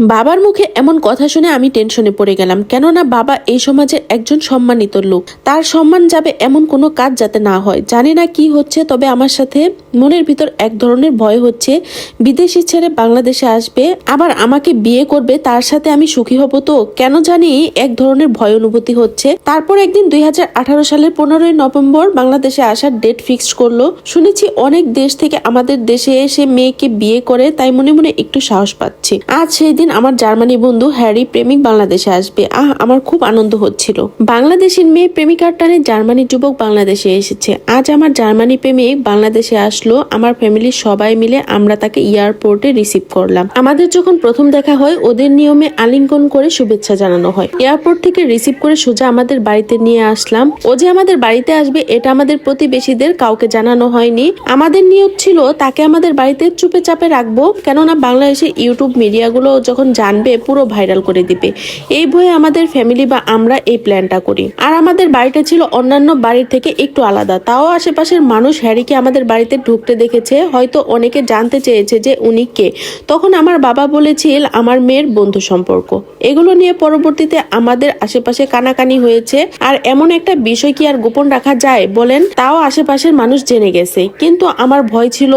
বাবার মুখে এমন কথা শুনে আমি টেনশনে পড়ে গেলাম। কেননা বাবা এই সমাজের একজন সম্মানিত লোক। তার সম্মান যাবে এমন কোনো কাজ যাতে না হয়। জানি না কি হচ্ছে, তবে আমার সাথে মনের ভিতর এক ধরনের ভয় হচ্ছে, বিদেশি ছেড়ে বাংলাদেশে আসবে, আবার আমাকে বিয়ে করবে, তার সাথে আমি সুখী হব তো? কেন জানি এক ধরনের ভয় অনুভূতি হচ্ছে। তারপর একদিন দুই হাজার আঠারো সালের পনেরোই নভেম্বর বাংলাদেশে আসার ডেট ফিক্সড করল। শুনেছি অনেক দেশ থেকে আমাদের দেশে এসে মেয়েকে বিয়ে করে, তাই মনে মনে একটু সাহস পাচ্ছি। আজ সেই দিন আমার জার্মানি বন্ধু হ্যারি প্রেমিক বাংলাদেশে আসবে। আহ, আমার খুব আনন্দ হচ্ছিল। বাংলাদেশের মেয়ে প্রেমিকার টানে জার্মানি যুবক বাংলাদেশে এসেছে। আজ আমার জার্মানি প্রেমিক বাংলাদেশে আসলো। আমার ফ্যামিলির সবাই মিলে আমরা তাকে এয়ারপোর্টে রিসিভ করলাম। আমাদের যখন প্রথম দেখা হয়, ওদের নিয়মে আলিঙ্গন করে শুভেচ্ছা জানানো হয়। এয়ারপোর্ট থেকে রিসিভ করে সোজা আমাদের বাড়িতে নিয়ে আসলাম। ও যে আমাদের বাড়িতে আসবে, এটা আমাদের প্রতিবেশীদের কাউকে জানানো হয়নি। আমাদের নিয়ত ছিল, তাকে আমাদের বাড়িতে চুপে চাপে রাখব, কেননা বাংলাদেশের ইউটিউব মিডিয়াগুলো যখন জানবে, পুরো ভাইরাল করে দিবে। এই ভয়ে আমাদের ফ্যামিলি বা আমরা এই প্ল্যানটা করি। আর আমাদের বাড়িটা ছিল অন্যান্য বাড়ির থেকে একটু আলাদা। তাও আশেপাশের মানুষ হ্যারিকে আমাদের বাড়িতে ঢুকতে দেখেছে, হয়তো অনেকে জানতে চেয়েছে যে উনি কে। তখন আমার বাবা বলেছিল, আমার মেয়ের বন্ধু সম্পর্ক। এগুলো নিয়ে পরবর্তীতে আমাদের আশেপাশে কানাকানি হয়েছে। আর এমন একটা বিষয় কি আর গোপন রাখা যায় বলেন? তাও আশেপাশের মানুষ জেনে গেছে। কিন্তু আমার ভয় ছিল,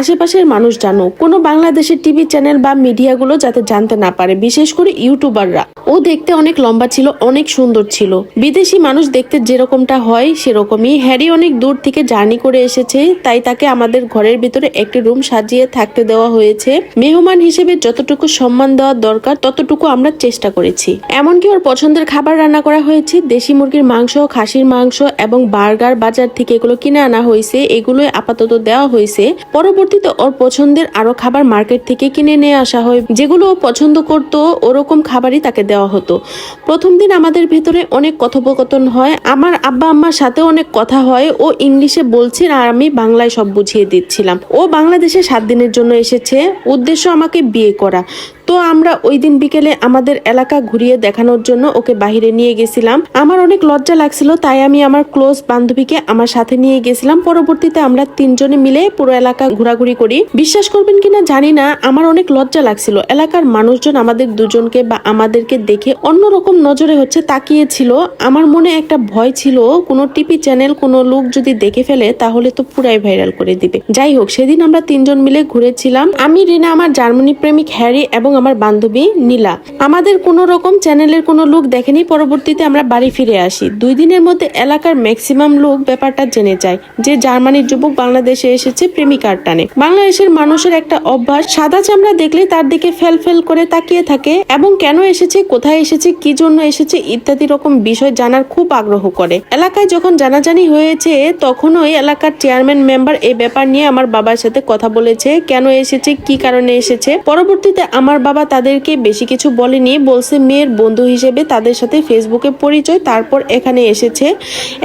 আশেপাশের মানুষ জানো কোনো বাংলাদেশের টিভি চ্যানেল বা মিডিয়াগুলো যাতে জানতে না পারে, বিশেষ করে ইউটিউবাররা। ও দেখতে অনেক লম্বা ছিল, অনেক সুন্দর ছিল। বিদেশি মানুষ দেখতে যেরকমটা হয়, সেরকমই। হ্যারি অনেক দূর থেকে জার্নি করে এসেছে, তাই তাকে আমাদের ঘরের ভিতরে একটি রুম সাজিয়ে থাকতে দেওয়া হয়েছে। মেহমান হিসেবে যতটুকু সম্মান দেওয়া দরকার, ততটুকু আমরা চেষ্টা করেছি। এমনকি ওর পছন্দের খাবার রান্না করা হয়েছে। দেশি মুরগির মাংস, খাসির মাংস এবং বার্গার বাজার থেকে এগুলো কিনে আনা হয়েছে। এগুলোই আপাতত দেওয়া হয়েছে। পরবর্তীতে ওর পছন্দের আরও খাবার মার্কেট থেকে কিনে নিয়ে আসা হয়। যেগুলো ও পছন্দ করতো, ওরকম খাবারই তাকে দেওয়া হতো। প্রথম দিন আমাদের ভেতরে অনেক কথোপকথন হয়। আমার আব্বা আম্মার সাথে অনেক কথা হয়। ও ইংলিশে বলছেন আর আমি বাংলায় সব বুঝিয়ে দিচ্ছিলাম। ও বাংলাদেশে সাত দিনের জন্য এসেছে। উদ্দেশ্য আমাকে বিয়ে করা। তো আমরা ওই দিন বিকেলে আমাদের এলাকা ঘুরিয়ে দেখানোর জন্য ওকে বাহিরে নিয়ে গেছিলাম। আমার অনেক লজ্জা লাগছিল, তাই আমি আমার ক্লোজ বান্ধবীকে আমার সাথে নিয়ে গেছিলাম। পরবর্তীতে আমরা তিনজনে মিলে পুরো এলাকা ঘোরাঘুরি করি। বিশ্বাস করবেন কিনা জানি না, আমার অনেক লজ্জা লাগছিল। এলাকার মানুষজন আমাদের দুজনকে বা আমাদেরকে দেখে অন্যরকম নজরে হচ্ছে তাকিয়েছিল। আমার মনে একটা ভয় ছিল, কোনো টিভি চ্যানেল, কোনো লোক যদি দেখে ফেলে, তাহলে তো পুরাই ভাইরাল করে দিবে। যাই হোক, সেদিন আমরা তিনজন মিলে ঘুরেছিলাম। আমি, রিনা, আমার জার্মানি প্রেমিক হ্যারি এবং আমার বান্ধবী নীলা। আমাদের কোনো রকম চ্যানেলের কোনো লোক দেখেনি, পরবর্তীতে আমরা বাড়ি ফিরে আসি। দুই দিনের মধ্যে এলাকার ম্যাক্সিমাম লোক ব্যাপারটা জেনে যায়, যে জার্মানির যুবক বাংলাদেশে এসেছে প্রেমিকার টানে। বাংলাদেশের মানুষের একটা অভ্যাস, সাদা চামড়া দেখলে তার দিকে ফেল ফেল করে তাকিয়ে থাকে, এবং কেন এসেছে, কোথায় এসেছে, কি জন্য এসেছে ইত্যাদি রকম বিষয় জানার খুব আগ্রহ করে। এলাকায় যখন জানাজানি হয়েছে তখন ওই এলাকার চেয়ারম্যান মেম্বার এই ব্যাপার নিয়ে আমার বাবার সাথে কথা বলেছে, কেন এসেছে, কি কারণে এসেছে। পরবর্তীতে আমার বাবা তাদেরকে বেশি কিছু বলেনি, বলছে মেয়ের বন্ধু হিসেবে তাদের সাথে ফেসবুকে পরিচয়, তারপর এখানে এসেছে।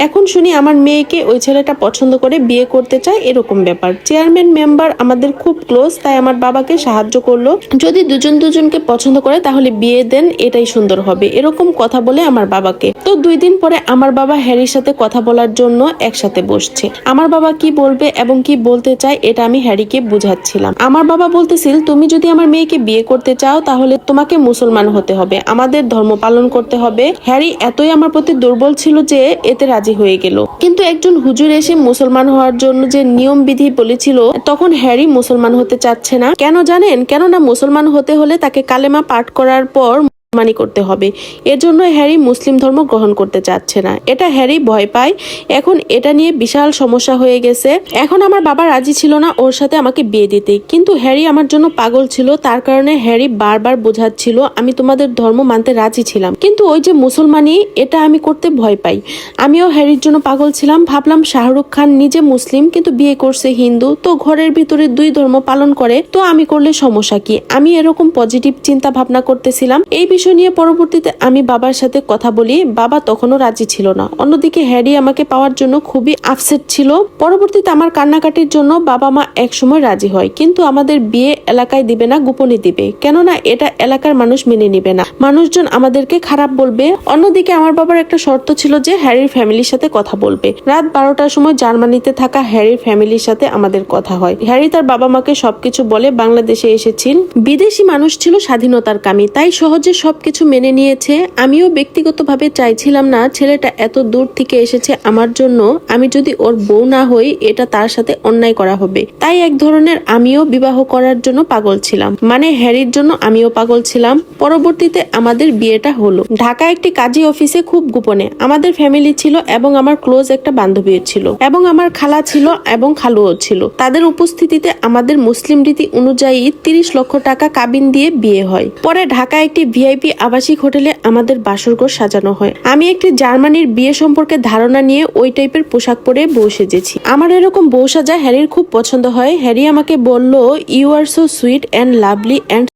এখন শুনি আমার মেয়েকে ওই ছেলেটা পছন্দ করে বিয়ে করতে চায়, এরকম ব্যাপার। চেয়ারম্যান মেম্বার আমাদের খুব ক্লোজ, তাই আমার বাবাকে সাহায্য করল। যদি দুজন দুজনকে পছন্দ করে তাহলে বিয়ে দেন, এটাই সুন্দর হবে, এরকম কথা বলে আমার বাবাকে। তো দুই দিন পরে আমার বাবা হ্যারির সাথে কথা বলার জন্য একসাথে বসছে। আমার বাবা কি বলবে এবং কি বলতে চায়, এটা আমি হ্যারিকে বুঝাচ্ছিলাম। আমার বাবা বলতেছিল, তুমি যদি আমার মেয়েকে বিয়ে করতে চাও, তাহলে তোমাকে মুসলমান হতে হবে। আমাদের ধর্ম পালন করতে হবে। হ্যারি, এতই আমার প্রতি দুর্বল ছিল যে এতে রাজি হয়ে গেল। কিন্তু একজন হুজুর এসে মুসলমান হওয়ার জন্য যে নিয়ম বিধি বলেছিল, তখন হ্যারি মুসলমান হতে চাচ্ছে না। কেন জানেন? কেননা মুসলমান হতে হলে তাকে কালেমা পাঠ করার পর মানি করতে হবে। এর জন্য হ্যারি মুসলিম ধর্ম গ্রহণ করতে চাচ্ছে না। এটা হ্যারি ভয় পায়। এখন এটা নিয়ে বিশাল সমস্যা হয়ে গেছে। এখন আমার বাবা রাজি ছিল না ওর সাথে আমাকে বিয়ে দিতে। কিন্তু হ্যারি আমার জন্য পাগল ছিল। তার কারণে হ্যারি বারবার বোঝাচ্ছিল, আমি তোমাদের ধর্ম মানতে রাজি ছিলাম। কিন্তু ওই যে মুসলমানি এটা আমি করতে ভয় পাই। আমিও হ্যারির জন্য পাগল ছিলাম। ভাবলাম শাহরুখ খান নিজে মুসলিম, কিন্তু বিয়ে করছে হিন্দু। তো ঘরের ভিতরে দুই ধর্ম পালন করে। তো আমি করলে সমস্যা কি? আমি এরকম পজিটিভ চিন্তা ভাবনা করতেছিলাম। এই বিষয়ে বিষয় নিয়ে পরবর্তীতে আমি বাবার সাথে কথা বলি, বাবা তখনও রাজি ছিল না। অন্যদিকে হ্যারি আমাকে পাওয়ার জন্য খুবই আপসেট ছিল। পরবর্তীতে আমার কান্নাকাটির জন্য বাবা মা একসময় রাজি হয়, কিন্তু আমাদের বিয়ে এলাকায় দিবে না, গোপনে দিবে। কেননা এটা এলাকার মানুষ মেনে নিবে না। মানুষজন আমাদেরকে খারাপ বলবে। অন্যদিকে আমার বাবার একটা শর্ত ছিল যে হ্যারির ফ্যামিলির সাথে কথা বলবে। রাত বারোটার সময় জার্মানিতে থাকা হ্যারির ফ্যামিলির সাথে আমাদের কথা হয়। হ্যারি তার বাবা মাকে সবকিছু বলে বাংলাদেশে এসেছেন বিদেশি মানুষ ছিল স্বাধীনতার কামি, তাই সহজে সবকিছু মেনে নিয়েছে, আমিও ব্যক্তিগতভাবে চাইছিলাম না ছেলেটা এত দূর থেকে এসেছে আমার জন্য, আমি যদি ওর বউ না হই, এটা তার সাথে অন্যায় করা হবে। তাই এক ধরনের আমিও বিবাহ করার জন্য পাগল ছিলাম। মানে হ্যারির জন্য আমিও পাগল ছিলাম। পরবর্তীতে আমাদের বিয়েটা হলো। ঢাকা একটি কাজী অফিসে খুব গোপনে। আমাদের ফ্যামিলি ছিল এবং আমার ক্লোজ একটা বান্ধবীও ছিল। এবং আমার খালা ছিল এবং খালুও ছিল। তাদের উপস্থিতিতে আমাদের মুসলিম রীতি অনুযায়ী তিরিশ লক্ষ টাকা কাবিন দিয়ে বিয়ে হয়। পরে ঢাকা একটি ভিআইপি আবাসিক হোটেলে আমাদের বাসরঘর সাজানো হয়। আমি একটি জার্মানির বিয়ে সম্পর্কে ধারণা নিয়ে ওই টাইপের পোশাক পরে বউ সেজেছি। আমার এরকম বউ সাজা হ্যারির খুব পছন্দ হয়। হ্যারি আমাকে বলল you are so sweet and lovely and.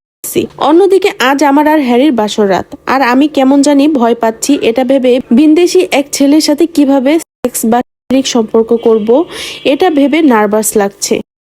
অন্যদিকে আজ আমার আর হ্যারির বাসর রাত। আর আমি কেমন জানি ভয় পাচ্ছি, এটা ভেবে বিন্দেশি এক ছেলের সাথে কীভাবে সেক্স বা সম্পর্ক করব, এটা ভেবে নার্ভাস লাগছে।